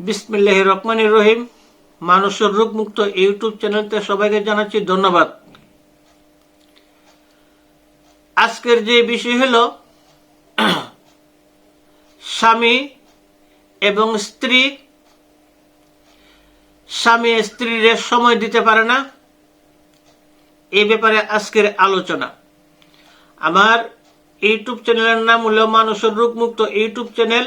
বিসমিল্লাহ রহমানির রহিম। মানুষের রোগমুক্ত ইউটিউব চ্যানেলতে সবাইকে জানাচ্ছি ধন্যবাদ। আজকের যে বিষয় হল, স্বামী এবং স্ত্রী। স্বামী স্ত্রীর সময় দিতে পারে না। এ ব্যাপারে আজকের আলোচনা। আমার ইউটিউব চ্যানেলের নাম হলো মানুষের রোগমুক্ত ইউটিউব চ্যানেল।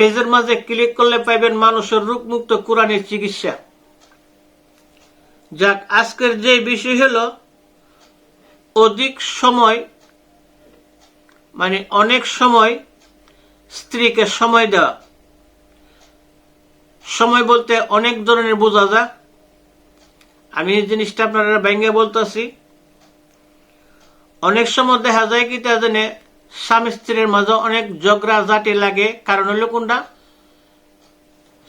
ফেজের মাঝে ক্লিক করলে পাইবেন মানুষের রোগমুক্ত কোরআনের চিকিৎসা। যাক, আজকের যে বিষয় হলো, অধিক সময় মানে অনেক সময় স্ত্রীকে সময় দেওয়া। সময় বলতে অনেক ধরনের বোঝা যায়। আমি এই জিনিসটা আপনারা ব্যাঙ্গে বলতেছি। অনেক সময় দেখা যায় কি, তা জানে স্বামী স্ত্রীর মাঝে অনেক ঝগড়া জাটি লাগে। কারণ হলো কোনটা?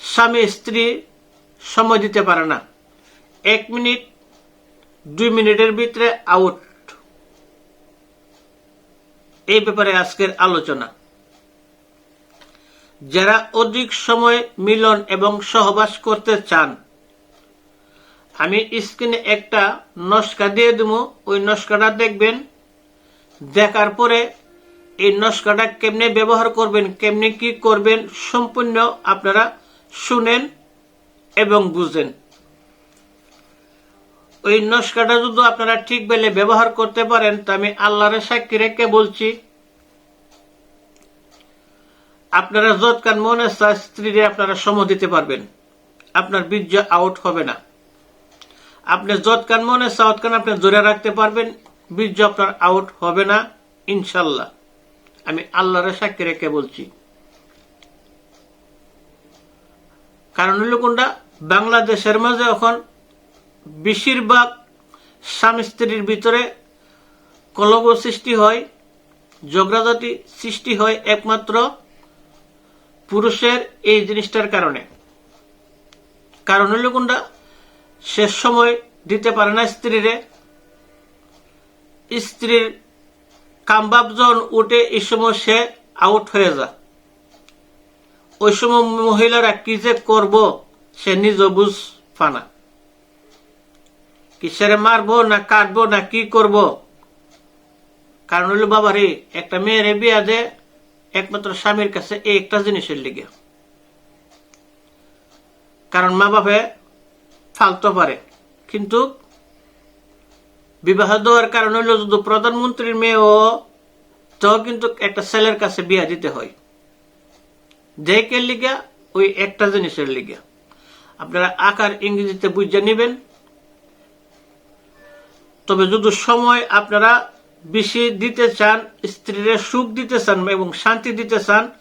স্বামী স্ত্রী সময় দিতে পারে না। এক মিনিট, দুই মিনিটের ভিতরে আউট এই ব্যাপারে আজকের আলোচনা। যারা অধিক সময় মিলন এবং সহবাস করতে চান, আমি স্ক্রিনে একটা নস্কা দিয়ে দেবো। ওই নস্কাটা দেখবেন, দেখার পরে এই নস্কাটা কেমনে ব্যবহার করবেন, কেমনে কি করবেন, সম্পূর্ণ আপনারা শুনেন এবং বুঝেন। ওই নস্কাটা যদি আপনারা ঠিক বেলে ব্যবহার করতে পারেন, তা আমি আল্লাহরের সাক্ষী রেখে বলছি। আপনারা যৎকান মনে চায়, স্ত্রীরে আপনারা সম দিতে পারবেন। আপনার বীর্য আউট হবে না। আপনি যৎকান মনে চাওয়াতকান আপনি জোরে রাখতে পারবেন, বীর্য আপনার আউট হবে না, ইনশাল্লাহ। আমি আল্লাহরের সাক্ষী রেখে বলছি। কারণ হলো কোনটা? বাংলাদেশের মাঝে এখন বেশিরভাগ স্বামী স্ত্রীর ভিতরে কলব সৃষ্টি হয়, ঝগড়াঝাটি সৃষ্টি হয় একমাত্র পুরুষের এই জিনিসটার কারণে। কারণ হলো কোনটা? শেষ সময় দিতে পারে না স্ত্রীরে। স্ত্রীর যখন উঠে এই সময় সে আউট হয়ে যায়। ওই সময় মহিলারা কি যে করব, সে নিজ বুঝ ফানা কিসেরে মারবো না কাটবো না কি করব? কারণ হইল বাবা রে একটা মেয়ের বিয়া দে, একমাত্র স্বামীর কাছে এই একটা জিনিসের লিগে। কারণ মা বাপে ফালতে পারে। কিন্তু বিবাহ দেওয়ার কারণ হইল যদি প্রধানমন্ত্রীর মেয়েও তো কিন্তু একটা ছেলের কাছে বিয়া দিতে হয়। যে কে লিগা, ওই একটা জিনিসের লিগা। আপনারা আকার ইংরেজিতে বুঝে নেবেন। তবে যদি সময় আপনারা বেশি দিতে চান, স্ত্রীরা সুখ দিতে চান এবং শান্তি দিতে চান,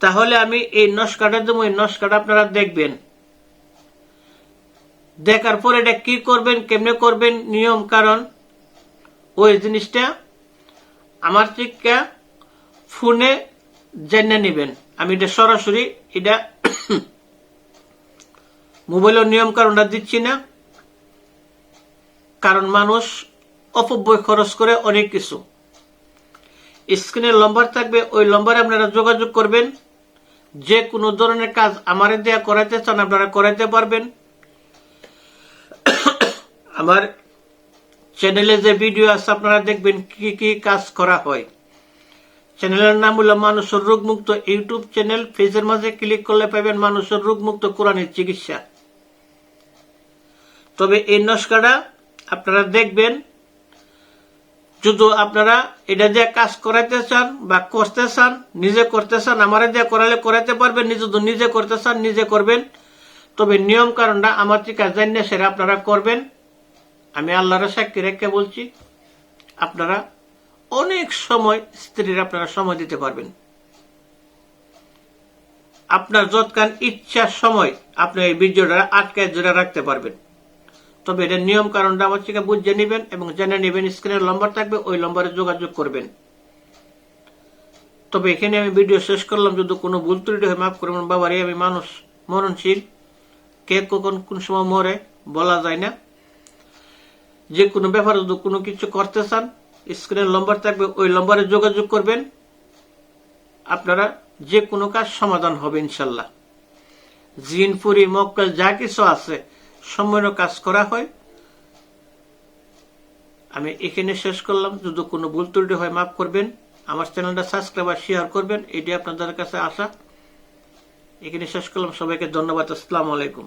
তাহলে আমি এই নস্কাটা দেবো। এই নস্কাটা আপনারা দেখবেন। দেখার পরে এটা কি করবেন, কেমনে করবেন, নিয়ম, কারণ ওই জিনিসটা আমার চিকা ফোনে জেনে নেবেন। আমি এটা সরাসরি এটা মোবাইলের নিয়ম কারণটা দিচ্ছি না, কারণ মানুষ অপব্যয় খরচ করে অনেক কিছু। স্ক্রিনে লম্বার থাকবে, ওই লম্বারে আপনারা যোগাযোগ করবেন। যে কোনো ধরনের কাজ আমারে দেয়া করাইতে চান, আপনারা করাইতে পারবেন। আমার চ্যানেলে যে ভিডিও আছে, আপনারা দেখবেন কি কি কাজ করা হয়। চ্যানেলের নাম হলো মানুষের রোগমুক্ত ইউটিউব চ্যানেল ফেসের মাঝে ক্লিক করলে পাবেন মানুষের রোগমুক্ত কোরআনের চিকিৎসা। তবে এই নস্কাটা আপনারা দেখবেন যদি আপনারা এটা দিয়ে কাজ করাইতে চান বা করতে চান, নিজে করতে চান, আমারে দিয়ে করালে করাইতে পারবেন, নিজে নিজে করতে চান, নিজে করবেন। তবে নিয়ম কারণটা আমার থেকে জানিয়ে সেটা আপনারা করবেন। আমি আল্লাহর সাক্ষী রেখে বলছি, আপনারা অনেক সময় স্ত্রীর আপনারা সময় দিতে পারবেন। আপনার যৎকান ইচ্ছার সময় আপনি এই বীর্যটা আটকায় জোরে রাখতে পারবেন। তবে এটার নিয়ম কারণটা আমার থেকে বুঝে নেবেন এবং জেনে নেবেন, স্ক্রিনের নম্বর থাকবে, ওই নম্বরে যোগাযোগ করবেন। তবে এখানে আমি ভিডিও শেষ করলাম, যদি কোনো ভুল ত্রুটি হয়, মাফ করবেন, বাবারে, আমি মানুষ, মরণশীল। কে কখন কোন সময় মরে, বলা যায় না। যে কোনো ব্যাপারে যদি কোনো কিছু করতে চান স্ক্রিনের নম্বর থাকবে, ওই নম্বরে যোগাযোগ করবেন। আপনারা যে কোনো কাজ সমাধান হবে ইনশাল্লাহ। জিন ফুরি মক্কেল যা কিছু আছে, সম্পূর্ণ কাজ করা হয়। আমি এখানে শেষ করলাম। যদি কোনো ভুল ত্রুটি হয়, মাফ করবেন। আমার চ্যানেলটা সাবস্ক্রাইব আর শেয়ার করবেন। এটি আপনাদের কাছে আশা। এখানে শেষ করলাম। সবাইকে ধন্যবাদ। আসসালামু আলাইকুম।